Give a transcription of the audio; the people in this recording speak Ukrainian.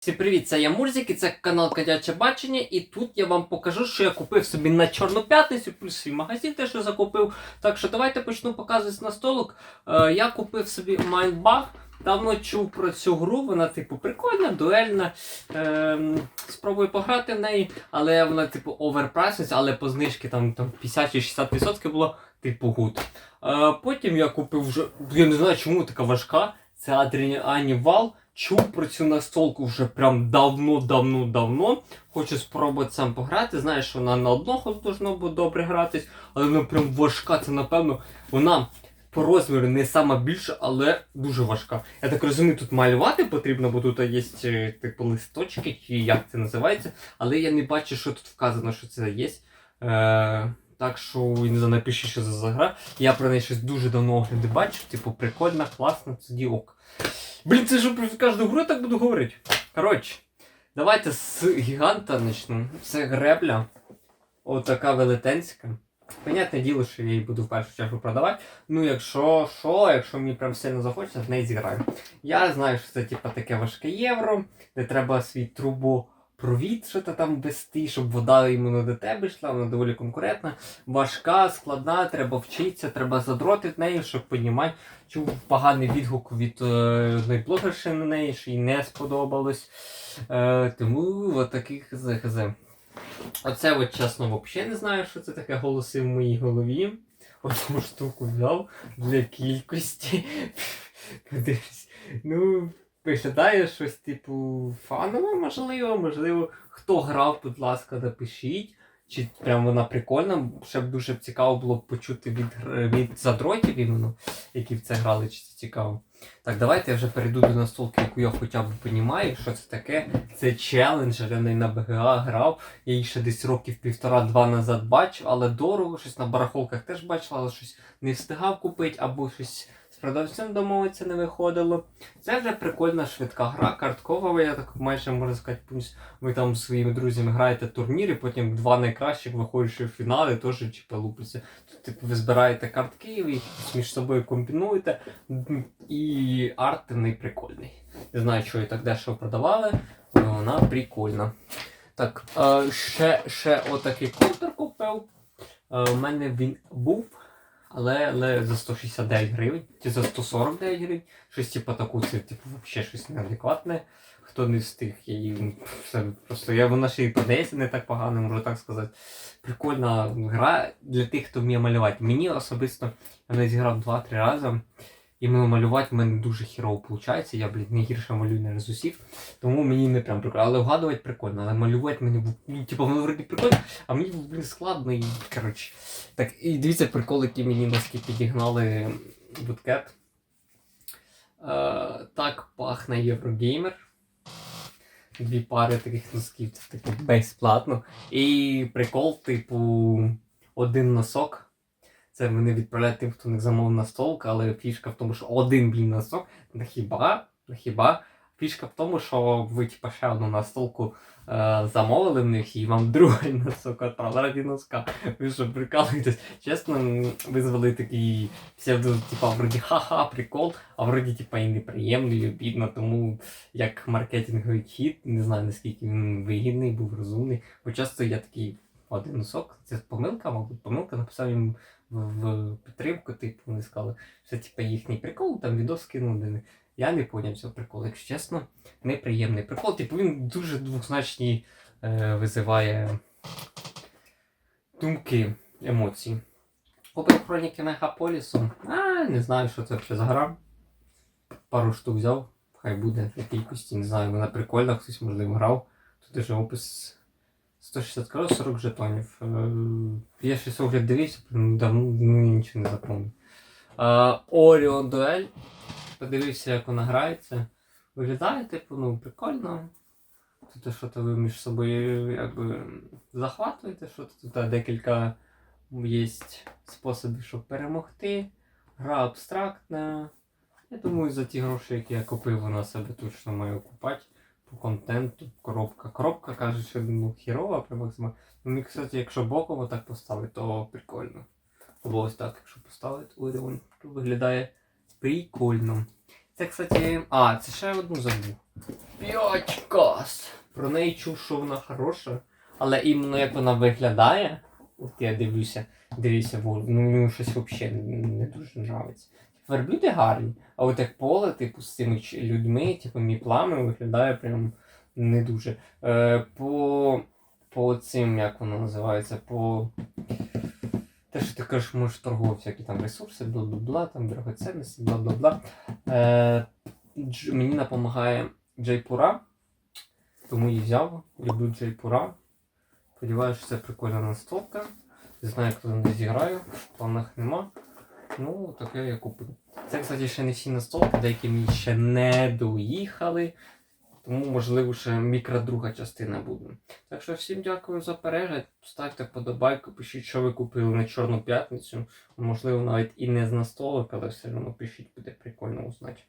Всім привіт, це я Мурзик і це канал Кадяче Бачення. І тут я вам покажу, що я купив собі на Чорну п'ятницю, плюс свій магазин теж закупив. Так що давайте почну показувати на столик. Е, я купив собі Mindbug. Давно чув про цю гру, вона, типу, прикольна, дуельна. Е, спробую пограти в неї, але вона, типу, оверпрайсниця, але по знижці там, там 50 чи 60% було, типу, гуд. Е, потім я купив вже, я не знаю, чому така важка. Це Адріані Вал. Чув про цю настолку вже прям давно-давно-давно. Хочу спробувати сам пограти. Знаєш, що вона на одного должно буде добре гратись, але вона прям важка. Це напевно вона по розміру не сама більша, але дуже важка. Я так розумію, тут малювати потрібно, бо тут є е, типу листочки, чи як це називається. Але я не бачу, що тут вказано, що це є. Е, так що не знаю, напишіть, що це за гра. Я про неї щось дуже давно огляди бачу. Типу, прикольна, класна, це діок. Блін, це ж про кожну гру так буду говорити. Коротше, давайте з гіганта почну. Це гребля. Отака велетенська. Понятне діло, що я її буду в першу чергу продавати. Ну, якщо що, якщо мені прям сильно захочеться, в неї зіграю. Я знаю, що це типу, таке важке євро, де треба свій трубопровід що то там вести, щоб вода іменно до тебе йшла, вона доволі конкурентна. Важка, складна, треба вчитися, треба задротити нею, щоб понімати. Чув поганий відгук від е, блогерші на неї, що їй не сподобалось. Е, тому от таких. Оце от чесно взагалі не знаю, що це таке голоси в моїй голові. Одну штуку взяв для кількості. Подивись. Ну, виглядає щось, типу, фанове, можливо, можливо. Хто грав, будь ласка, напишіть. Чи прям вона прикольна, ще б дуже цікаво було б почути від, від задротів іменно, які в це грали, чи це цікаво. Так, давайте я вже перейду до настолки, яку я хоча б розумію, що це таке. Це челенджер, я неї на БГА грав. Я її ще десь років півтора-два назад бачив, але дорого, щось на барахолках теж бачив, але щось не встигав купити, або щось продавцем домовитися не виходило. Це вже прикольна швидка гра, карткова, я так майже можу сказати, пусть ви там зі своїми друзями граєте турніри, потім два найкращих виходять в фінали, теж типу, лупляться. Тут, типу, ви збираєте картки, ви їх між собою комбінуєте, і арт в неї прикольний. Не знаю, що її так дешево продавали, але вона прикольна. Так, е, ще, ще отакий контур купив. Е, у мене він був, але, але за 169 гривень, чи за 149 гривень. Щось типу таку, це типу, взагалі щось неадекватне. Хто не встиг, я її все, просто я вона ще і подається не так погано, можу так сказати. Прикольна гра для тих, хто вміє малювати. Мені особисто я не зіграв 2-3 рази. І малювати в мене дуже хірово виходить. Я, блін, не гірше малюю не з усіх. Тому мені не прям прикольно. Але вгадувати прикольно, але малювати мені ну, типу, воно вроді прикольно, а мені блін, складно і коротше. Так, і дивіться приколи, які мені носки підігнали Bootcat. Е, так пахне Єврогеймер. Дві пари таких носків, таке безплатно. І прикол, типу, один носок. Це вони відправляють тим, хто не замовив настолку, але фішка в тому, що один блін носок. На хіба? На хіба? Фішка в тому, що ви типа ще одну настолку е, замовили в них і вам другий носок відправили раді носка. Ви що прикалуєтесь? Чесно, визвали такий псевдо, типа, вроді ха-ха, прикол, а вроді типа і неприємно, і обідно, тому як маркетинговий хід, не знаю наскільки він вигідний, був розумний. Бо часто я такий один носок, це помилка, мабуть, помилка, написав їм в, підтримку, типу, вони сказали, що типу, їхній прикол, там відос скинули. Я не поняв цього приколу, якщо чесно, неприємний прикол. Типу він дуже двозначні е, визиває думки, емоції. Купив хроніки Мегаполісу. А, не знаю, що це взагалі за гра. Пару штук взяв, хай буде в кількості, не знаю, вона прикольна, хтось можливо грав. Тут вже опис 160 кров, 40 жетонів. Я щось огляд дивився, давно ну, нічого не запомнив. Оріон Дуель. Подивився, як вона грається. Виглядає, типу, ну, прикольно. Тут що то ви між собою якби захватуєте, що тут декілька є способів, щоб перемогти. Гра абстрактна. Я думаю, за ті гроші, які я купив, вона себе точно має окупати по контенту. Коробка. Коробка каже, що ну, хірова, прям. Ну, мені, кстати, якщо боком отак поставити, то прикольно. Або ось так, якщо поставити, ой, він виглядає прикольно. Це, кстати, а, це ще одну забув. П'ять кас. Про неї чув, що вона хороша, але іменно як вона виглядає, от я дивлюся, дивіться, бо ну мені щось взагалі не дуже подобається. Верблюди гарні, а от як поле, типу, з цими людьми, типу, міплами виглядає прям не дуже. Е, по, по цим, як воно називається, по. Те, що ти кажеш, можеш торгувати всякі там ресурси, бла-бла-бла, там дорогоцінності, бла-бла-бла. Е, дж, мені допомагає Джейпура, тому її взяв. Люблю Джейпура. Сподіваюся, що це прикольна настолка. Не знаю, коли не зіграю, в планах нема. Ну, таке я купив. Це, кстати, ще не всі настолки, деякі мені ще не доїхали. Тому, можливо, ще мікродруга частина буде. Так що всім дякую за перегляд. Ставте вподобайку, пишіть, що ви купили на Чорну п'ятницю. Можливо, навіть і не з настолок, але все одно пишіть, буде прикольно узнати.